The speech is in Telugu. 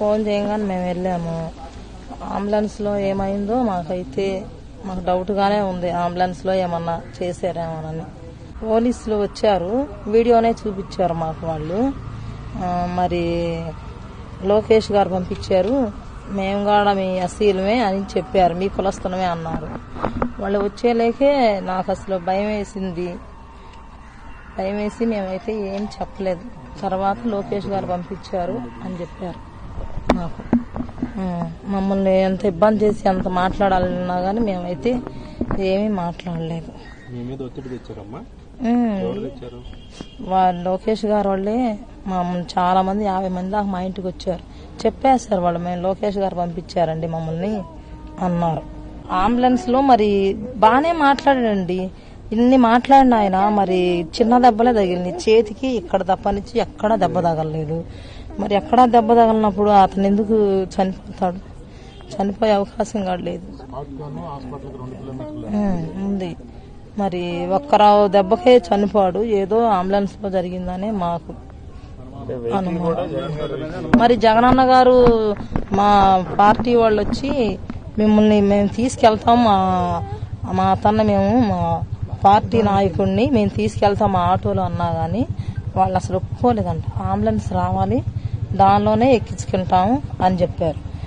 ఫోన్ చేయగానే మేము వెళ్ళాము. అంబులెన్స్లో ఏమైందో మాకైతే మాకు డౌట్గానే ఉంది. అంబులెన్స్లో ఏమన్నా చేశారేమోనని. పోలీసులు వచ్చారు. వీడియోనే చూపించారు మాకు వాళ్ళు. మరి లోకేష్ గారు పంపించారు. మేము కూడా మీ అసీలమే అని చెప్పారు. మీ కులస్థలమే అన్నారు. వాళ్ళు వచ్చేలేకే నాకు అసలు భయం వేసింది. భయం వేసి మేమైతే ఏం చెప్పలేదు. తర్వాత లోకేష్ గారు పంపించారు అని చెప్పారు. ఆ, మమ్మల్ని ఎంత ఇబ్బంది చేసి ఎంత మాట్లాడాలన్నా కానీ మేమైతే ఏమీ మాట్లాడలేదు. వాళ్ళ లోకేష్ గారు వాళ్ళే మా చాలా మంది యాభై మంది దాకా మా ఇంటికి వచ్చారు. చెప్పేశారు వాళ్ళు మేము లోకేష్ గారు పంపించారండి మమ్మల్ని అన్నారు. అంబులెన్స్లో మరి బాగానే మాట్లాడాడండి ఇన్ని మాట్లాడిన ఆయన మరి చిన్న దెబ్బలే తగిలింది చేతికి ఇక్కడ తప్పనిచ్చి ఎక్కడా దెబ్బ తగలలేదు. మరి ఎక్కడా దెబ్బ తగలినప్పుడు అతను ఎందుకు చనిపోతాడు? చనిపోయే అవకాశం కూడా లేదు. ఉంది. మరి ఒక్కరావు దెబ్బకే చనిపోడు ఏదో అంబులెన్స్లో జరిగిందనే మాకు అనుమానం. మరి జగనన్న గారు మా పార్టీ వాళ్ళు వచ్చి మిమ్మల్ని మేము తీసుకెళ్తాం. మా మా అతన్న మేము మా పార్టీ నాయకుడిని మేము తీసుకెళ్తాం మా ఆటోలో అన్నా కానీ వాళ్ళు అసలు ఒప్పుకోలేదంట. అంబులెన్స్ రావాలి. దానిలోనే ఎక్కించుకుంటాము అని చెప్పారు.